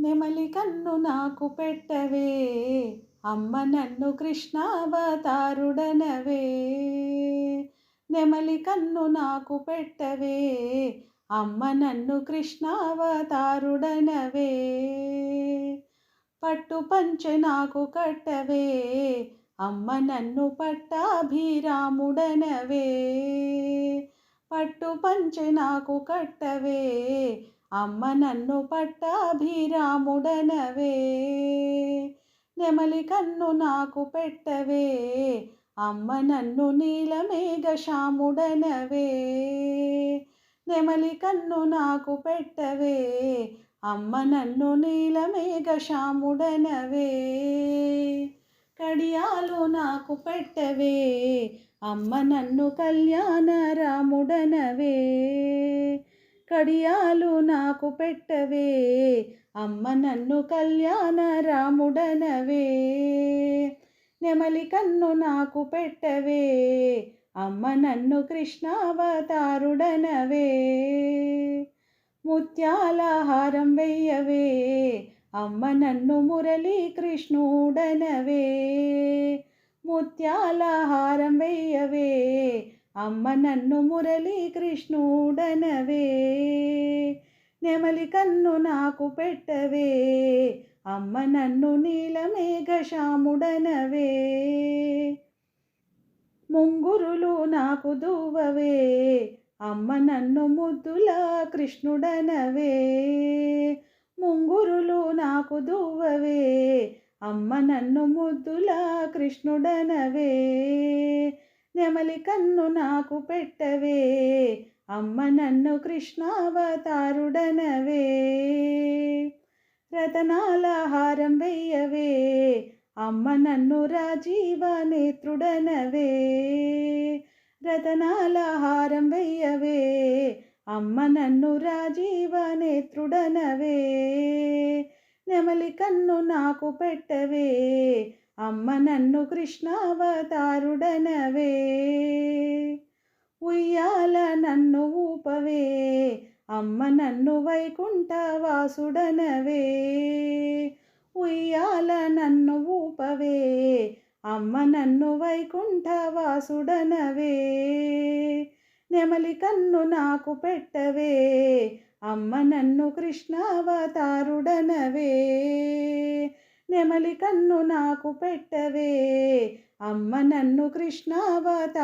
నెమలి కన్ను నాకు పెట్టవే. అమ్మ నన్ను కృష్ణావతారుడనవే. నెమలి కన్ను నాకు పెట్టవే. అమ్మ నన్ను కృష్ణావతారుడనవే. పట్టు పంచె నాకు కట్టవే. అమ్మ నన్ను పట్టాభిరాముడనవే. పట్టు పంచె నాకు కట్టవే. అమ్మ నన్ను పట్టాభిరాముడనవే. నెమలి కన్ను నాకు పెట్టవే. అమ్మ నన్ను నీలమేఘశాముడనవే నెమలి కన్ను నాకు పెట్టవే. అమ్మ నన్ను నీలమేఘశాముడనవే కడియాలు నాకు పెట్టవే. అమ్మ నన్ను కళ్యాణ రాముడనవే కడియాలు నాకు పెట్టవే అమ్మ నన్ను కళ్యాణ రాముడనవే నెమలి కన్ను నాకు పెట్టవే అమ్మ నన్ను కృష్ణావతారుడనవే ముత్యాల హారం వెయ్యవే అమ్మ నన్ను మురళీ కృష్ణుడనవే ముత్యాల హారం వెయ్యవే అమ్మ నన్ను మురళీ కృష్ణుడనవే నెమలి కన్ను నాకు పెట్టవే అమ్మ నన్ను నీలమేఘశాముడనవే ముంగురులు నాకు దువ్వవే అమ్మ నన్ను ముద్దుల కృష్ణుడనవే ముంగురులు నాకు దూవవే అమ్మ నన్ను ముద్దుల కృష్ణుడనవే నెమలి కన్ను నాకు పెట్టవే. అమ్మ నన్ను కృష్ణావతారుడనవే. రతనాల హారం వెయ్యవే. అమ్మ నన్ను రాజీవ నేత్రుడనవే. రతనాల హారం వెయ్యవే. అమ్మ నన్ను రాజీవ నేత్రుడనవే. నెమలి కన్ను నాకు పెట్టవే. అమ్మ నన్ను కృష్ణావతారుడనవే. ఉయ్యాల నన్ను ఊపవే. అమ్మ నన్ను వైకుంఠవాసుడనవే ఉయ్యాల నన్ను ఊపవే. అమ్మ నన్ను వైకుంఠవాసుడనవే నెమలి కన్ను నాకు పెట్టవే. అమ్మ నన్ను కృష్ణావతారుడనవే. నెమలి కన్ను నాకు పెట్టవే. అమ్మ నన్ను కృష్ణావతారుడనవే.